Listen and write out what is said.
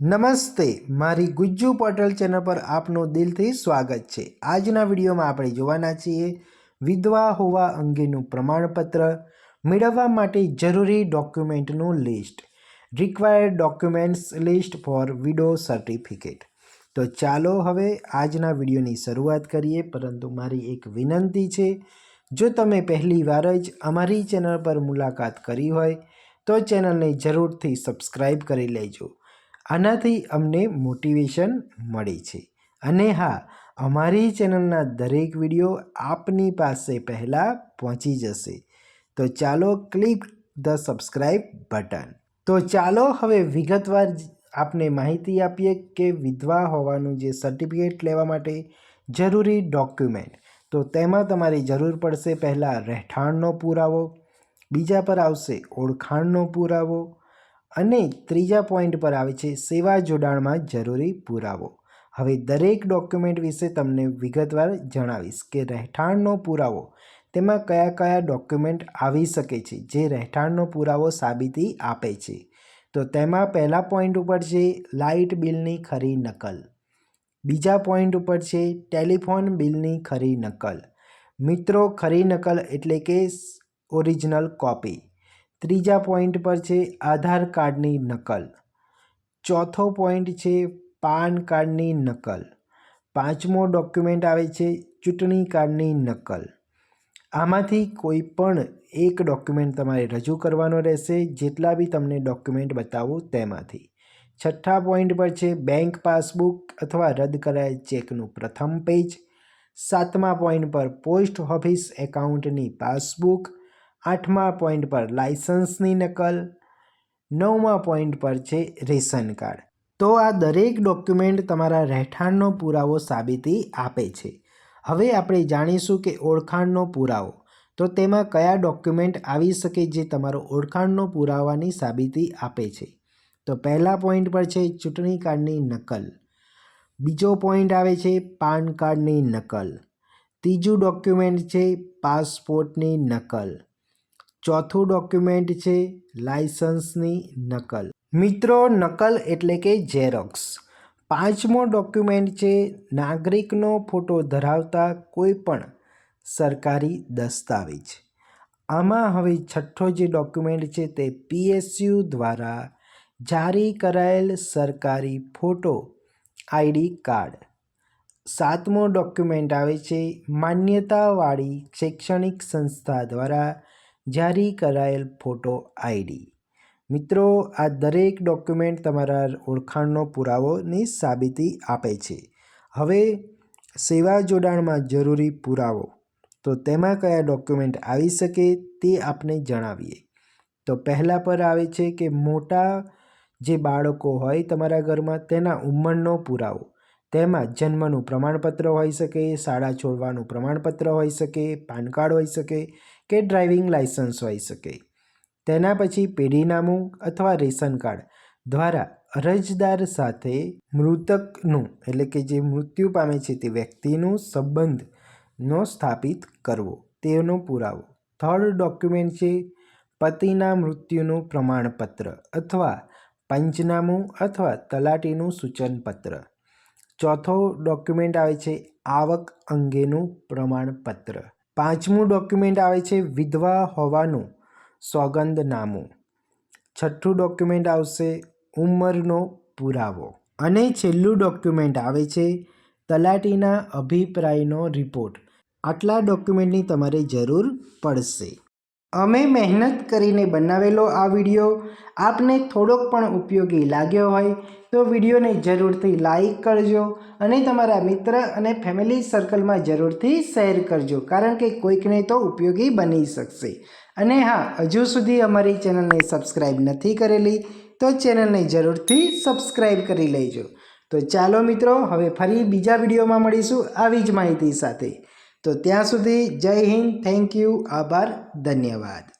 નમસ્તે, મારી Gujju portal channel પર આપનું દિલથી સ્વાગત છે. આજના વિડીયોમાં આપણે જોવાના છીએ વિધવા હોવા અંગેનું પ્રમાણપત્ર મેળવવા માટે જરૂરી ડોક્યુમેન્ટનું list. Required documents list for widow certificate તો ચાલો હવે આજના વિડીયોની શરૂઆત કરીએ, પરંતુ મારી એક વિનંતી છે, જો તમે પહેલી વાર જ અમારી ચેનલ પર મુલાકાત કરી હોય, તો ચેનલને જરૂરથી સબસ્ક્રાઈબ કરી લેજો. આનાથી અમને મોટિવેશન મળે છે. અને હા, અમારી ચેનલના દરેક વીડિયો આપની પાસે પહેલાં પહોંચી જશે. તો ચાલો ક્લિક ધ સબસ્ક્રાઈબ બટન. તો ચાલો હવે વિગતવાર આપને માહિતી આપીએ કે વિધવા હોવાનું જે સર્ટિફિકેટ લેવા માટે જરૂરી ડોક્યુમેન્ટ. તો તેમાં તમારી જરૂર પડશે પહેલાં રહેઠાણનો પુરાવો, બીજા પર આવશે ઓળખાણનો પુરાવો અને ત્રીજા પોઈન્ટ પર આવે છે, સેવા જોડાણમાં જરૂરી પુરાવો. હવે દરેક ડોક્યુમેન્ટ વિશે તમને વિગતવાર જણાવીશ કે રહેઠાણનો પુરાવો. તેમાં કયા કયા ડોક્યુમેન્ટ આવી શકે છે, જે રહેઠાણનો પુરાવો સાબિતી આપે છે. તો તેમાં પહેલા પોઈન્ટ ઉપર છે, લાઇટ બિલની ખરી નકલ. બીજા પોઈન્ટ ઉપર છે, ટેલિફોન બિલની ખરી નકલ. મિત્રો, ખરી નકલ એટલે કે ઓરિજિનલ કોપી. ત્રીજા પોઈન્ટ પર છે આધાર કાર્ડની નકલ. ચોથો પોઈન્ટ છે પાન કાર્ડની નકલ. પાંચમો ડોક્યુમેન્ટ આવે છે ચૂંટણી કાર્ડની નકલ. આમાંથી કોઈ પણ એક ડોક્યુમેન્ટ તમારે રજૂ કરવાનો રહેશે, જેટલા બી તમને ડોક્યુમેન્ટ બતાવો તેમાંથી. છઠ્ઠા પોઈન્ટ પર છે બેંક પાસબુક અથવા રદ કરાયેલ ચેકનું પ્રથમ પેજ. સાતમા પોઈન્ટ પર પોસ્ટ ઓફિસ એકાઉન્ટની પાસબુક. આઠમા પોઈન્ટ પર લાયસન્સની નકલ, નવમા પોઈન્ટ પર છે રેશન કાર્ડ. તો આ દરેક ડોક્યુમેન્ટ તમારા રહેઠાણનો પુરાવો સાબિતી આપે છે. હવે આપણે જાણીશું કે ઓળખાણનો પુરાવો. તો તેમાં કયા ડોક્યુમેન્ટ આવી શકે જે તમારો ઓળખાણનો પુરાવાની સાબિતી આપે છે? તો પહેલા પોઈન્ટ પર છે ચૂંટણી કાર્ડની નકલ. બીજો પોઈન્ટ આવે છે પાન કાર્ડની નકલ. ત્રીજું ડોક્યુમેન્ટ છે પાસપોર્ટની નકલ. ચોથું ડોક્યુમેન્ટ છે લાયસન્સની નકલ. મિત્રો, નકલ એટલે કે ઝેરોક્સ. પાંચમો ડોક્યુમેન્ટ છે નાગરિકનો ફોટો ધરાવતા કોઈ પણ સરકારી દસ્તાવેજ. આમાં હવે છઠ્ઠો જે ડોક્યુમેન્ટ છે તે પીએસયુ દ્વારા જારી કરાયેલ સરકારી ફોટો આઈડી કાર્ડ. સાતમો ડોક્યુમેન્ટ આવે છે માન્યતાવાળી શૈક્ષણિક સંસ્થા દ્વારા જારી કરાયેલ ફોટો આઈડી. મિત્રો, આ દરેક ડોક્યુમેન્ટ તમારા ઓળખાણનો પુરાવોની સાબિતી આપે છે. હવે, સેવા જોડાણમાં જરૂરી પુરાવો. તો તેમાં કયા ડોક્યુમેન્ટ આવી શકે તે આપને જણાવીએ. તો પહેલાં પર આવે છે કે મોટા જે બાળકો હોય તમારા ઘરમાં, તેના ઉંમરનો પુરાવો. તેમાં જન્મનું પ્રમાણપત્ર હોઈ શકે, શાળા છોડવાનું પ્રમાણપત્ર હોઈ શકે પાન કાર્ડ હોઈ શકે કે ડ્રાઇવિંગ લાઇસન્સ હોઈ શકે. તેના પછી પેઢીનામું અથવા રેશન કાર્ડ દ્વારા અરજદાર સાથે મૃતકનું, એટલે કે જે મૃત્યુ પામે છે તે વ્યક્તિનું સંબંધનો સ્થાપિત કરવો, તેનો પુરાવો. થર્ડ ડોક્યુમેન્ટ છે પતિના મૃત્યુનું પ્રમાણપત્ર અથવા પંચનામું અથવા તલાટીનું સૂચનપત્ર. ચોથો ડોક્યુમેન્ટ આવે છે આવક અંગેનું પ્રમાણપત્ર. પાંચમું ડોક્યુમેન્ટ આવે છે વિધવા હોવાનું, સોગંદનામું. છઠ્ઠું ડોક્યુમેન્ટ આવશે ઉંમરનો પુરાવો. અને છેલ્લું ડોક્યુમેન્ટ આવે છે તલાટીના અભિપ્રાયનો રિપોર્ટ આટલા ડોક્યુમેન્ટની તમારે જરૂર પડશે. અમે મહેનત કરીને બનાવેલો આ વીડિયો આપને થોડોક પણ ઉપયોગી લાગ્યો હોય તો વિડીયોને જરૂરથી લાઈક કરજો અને તમારા મિત્ર અને ફેમિલી સર્કલમાં જરૂરથી શેર કરજો કારણ કે કોઈકને તો ઉપયોગી બની શકશે. અને હા, હજુ સુધી અમારી ચેનલને સબસ્ક્રાઈબ નથી કરેલી તો ચેનલને જરૂરથી સબસ્ક્રાઈબ કરી લેજો. તો ચાલો મિત્રો, હવે ફરી બીજા વિડીયોમાં મળીશું આવી જ માહિતી સાથે. તો ત્યાં સુધી જય હિન્દ થેન્ક યુ આભાર ધન્યવાદ.